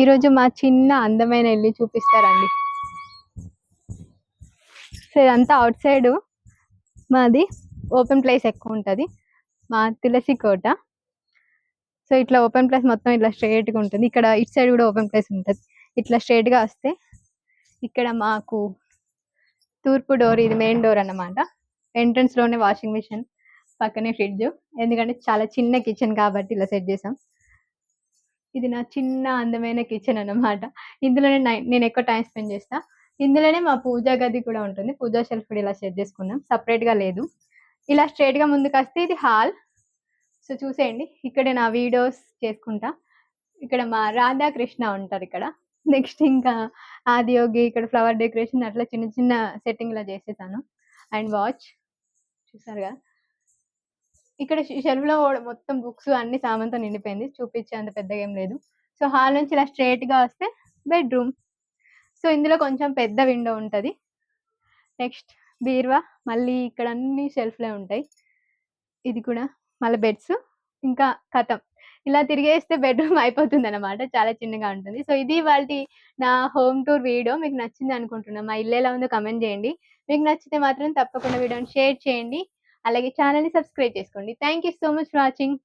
ఈరోజు మా చిన్న అందమైన ఇల్లు చూపిస్తారండి. సో ఇదంతా అవుట్ సైడ్. మాది ఓపెన్ ప్లేస్ ఎక్కువ ఉంటుంది. మా తులసి కోట. సో ఇట్లా ఓపెన్ ప్లేస్ మొత్తం ఇట్లా స్ట్రేట్గా గా ఉంటుంది. ఇక్కడ ఇటు సైడ్ కూడా ఓపెన్ ప్లేస్ ఉంటుంది. ఇట్లా స్ట్రేట్గా గా వస్తే ఇక్కడ మాకు తూర్పు డోర్ ఇది మెయిన్ డోర్ అన్నమాట. ఎంట్రన్స్లోనే వాషింగ్ మిషన్ పక్కనే ఫ్రిడ్జ్. ఎందుకంటే చాలా చిన్న కిచెన్ కాబట్టి ఇలా సెట్ చేసాం. ఇది నా చిన్న అందమైన కిచెన్ అన్నమాట. ఇందులోనే నేను ఎక్కువ టైం స్పెండ్ చేస్తా. ఇందులోనే మా పూజా గది కూడా ఉంటుంది. పూజా షెల్ఫ్ కూడా ఇలా సెట్ చేసుకున్నాం. సపరేట్గా లేదు. ఇలా స్ట్రైట్గా ముందుకు వస్తే ఇది హాల్ సో చూసేయండి. ఇక్కడ నా వీడియోస్ చేసుకుంటా. ఇక్కడ మా రాధాకృష్ణ ఉంటారు ఇక్కడ. నెక్స్ట్ ఇంకా ఆదియోగి ఇక్కడ ఫ్లవర్ డెకరేషన్ అట్లా చిన్న చిన్న సెట్టింగ్ ఇలా చేసేసాను. అండ్ వాచ్ చూసారుగా? ఇక్కడ షెల్ఫ్లో కూడా మొత్తం బుక్స్ అన్ని సామాన్తో నిండిపోయింది. చూపించే అంత పెద్దగా ఏం లేదు. సో హాల్ నుంచి ఇలా స్ట్రైట్గా వస్తే బెడ్రూమ్. సో ఇందులో కొంచెం పెద్ద విండో ఉంటుంది. నెక్స్ట్ బీర్వా. మళ్ళీ ఇక్కడ అన్ని షెల్ఫ్లే లే ఉంటాయి. ఇది కూడా మళ్ళీ బెడ్స్. ఇంకా కథం. ఇలా తిరిగేస్తే బెడ్రూమ్ అయిపోతుంది అనమాట చాలా చిన్నగా ఉంటుంది. సో ఇది వాళ్ళ నా హోమ్ టూర్ వీడియో. మీకు నచ్చింది అనుకుంటున్నాను మా ఇల్లు ఎలా ఉందో కమెంట్ చేయండి. మీకు నచ్చితే మాత్రం తప్పకుండా వీడియోని షేర్ చేయండి. అలాగే ఛానల్ని సబ్స్క్రైబ్ చేసుకోండి. Thank you so much watching